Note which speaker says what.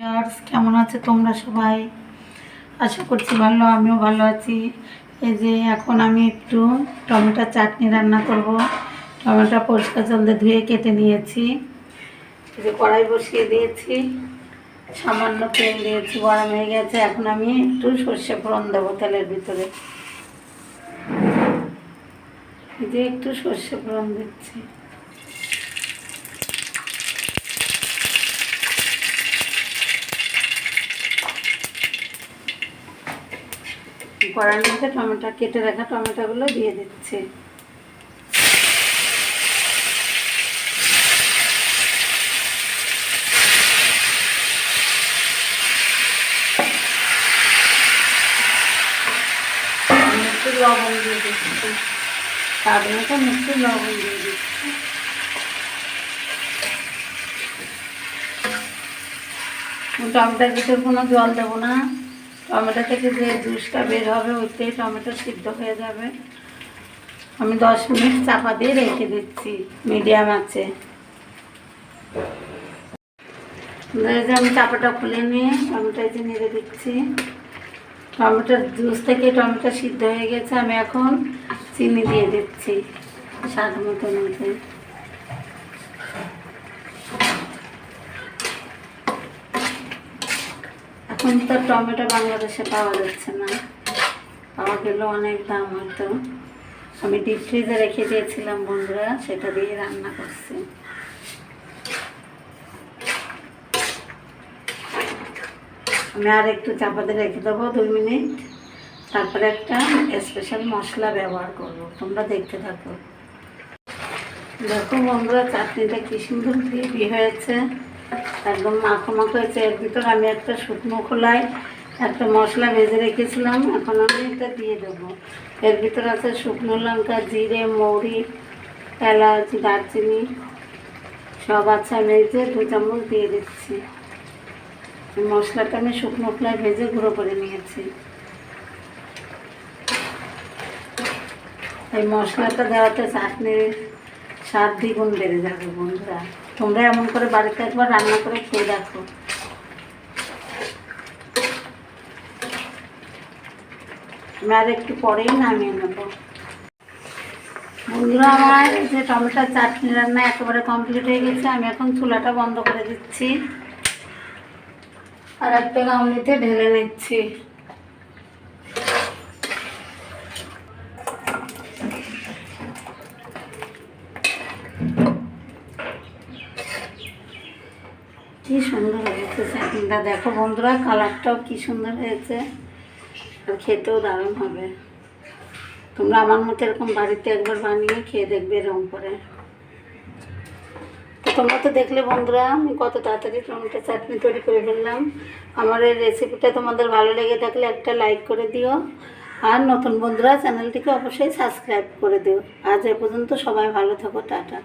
Speaker 1: Viewers, কেমন আছে তোমরা সবাই? আশা করছি ভালো আমিও ভালো আছি। এই যে এখন আমি একটু টমেটো চাটনি রান্না করব। টমেটো পরিষ্কার জল দিয়ে ধুয়ে কেটে নিয়েছি। এই যে কড়াই বসিয়ে দিয়েছি। সামান্য তেল দিয়েছি গরম হয়ে গেছে। এখন আমি একটু সর্ষে ফোড়ন দেবো তেলের ভিতরে। এই যে একটু সর্ষে ফোড়ন দিচ্ছি। কড়ার মধ্যে টমেটো, কেটে রাখা টমেটোগুলো দিয়ে দিচ্ছি। একটু লবণ দিয়ে দিচ্ছি। স্বাদ মতো একটু লবণ দিয়ে দিচ্ছি। টমেটোর ভিতরে কোনো জল দেবো না। টমেটো থেকে যে জুসটা বের হবে ওইটাই টমেটো সিদ্ধ হয়ে যাবে। আমি দশ মিনিট চাপা দিয়ে রেখে দিচ্ছি, মিডিয়াম আছে। আমি চাপাটা খুলে নিয়ে টমেটো যে নেড়ে দিচ্ছি। টমেটোর জুস থেকে টমেটো সিদ্ধ হয়ে গেছে, আমি এখন চিনি দিয়ে দিচ্ছি, স্বাদ মতো মধ্যে এখন তো টমেটো বাংলাদেশে পাওয়া যাচ্ছে না। পাওয়া গেলেও অনেক দাম হয়তো। আমি ডিপ ফ্রিজে রেখে দিয়েছিলাম বন্ধুরা, সেটা দিয়ে রান্না করছি। আমি আর একটু চাপাতে রেখে দেবো দুই মিনিট। তারপরে একটা স্পেশাল মশলা ব্যবহার করব, তোমরা দেখতে থাকো। দেখো বন্ধুরা, চাটনিটা কি সুন্দর গ্রেভি হয়েছে। একদম মাখো মাখো হয়েছে। এর ভিতর আমি একটা শুকনো খোলায় একটা মশলা ভেজে রেখেছিলাম। এখন আমি এটা দিয়ে দেবো। এর ভিতর আছে শুকনো লঙ্কা, জিরে, মৌরি, এলাচ, দারচিনি, সব আছে। আমি এই যে দু চামচ দিয়ে দিচ্ছি। মশলাটা আমি শুকনো খোলায় ভেজে গুঁড়ো করে নিয়েছি। এই মশলাটা দেওয়াতে চাটনির স্বাদ দ্বিগুণ বেড়ে যাবে বন্ধুরা। তোমরা এমন করে বাড়িতে একবার রান্না করে খেয়ে দেখো। আর একটু পরেই নামিয়ে নেব। বন্ধুরা, আমার যে টমেটোর চাটনি রান্না একেবারে কমপ্লিট হয়ে গেছে। আমি এখন চুলাটা বন্ধ করে দিচ্ছি। আর একটা গামলিতে ঢেলে নিচ্ছি। কি সুন্দর হয়েছে চাটনিটা দেখো বন্ধুরা, কালারটাও কি সুন্দর হয়েছে। আর খেতেও দারুণ হবে। তোমরা আমার মতো এরকম বাড়িতে একবার বানিয়ে খেয়ে দেখবে এরকম করে। তোমরা তো দেখলে বন্ধুরা, আমি কত তাড়াতাড়ি টমেটো চাটনি তৈরি করে ফেললাম। আমার এই রেসিপিটা তোমাদের ভালো লেগে থাকলে একটা লাইক করে দিও। আর নতুন বন্ধুরা, চ্যানেলটিকে অবশ্যই সাবস্ক্রাইব করে দিও। আজ এ পর্যন্ত সবাই ভালো থাকো, টাটা।